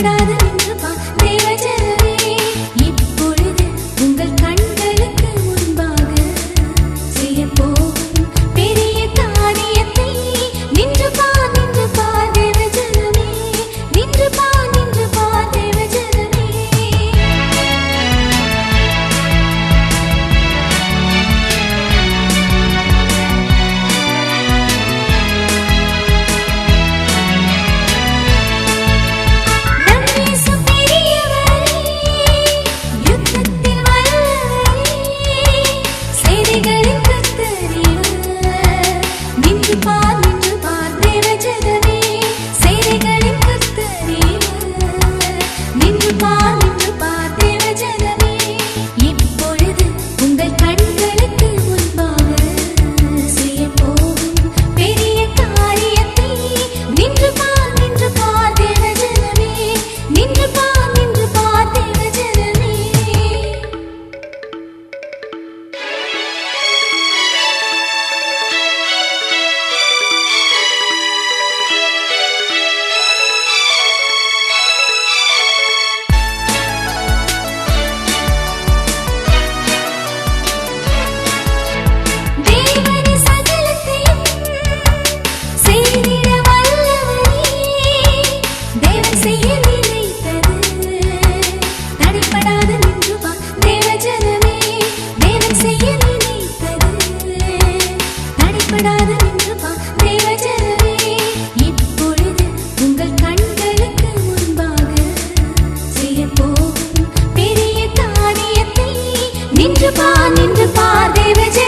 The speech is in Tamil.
I'm not nada. நின்று பார் நின்று பார் தேவ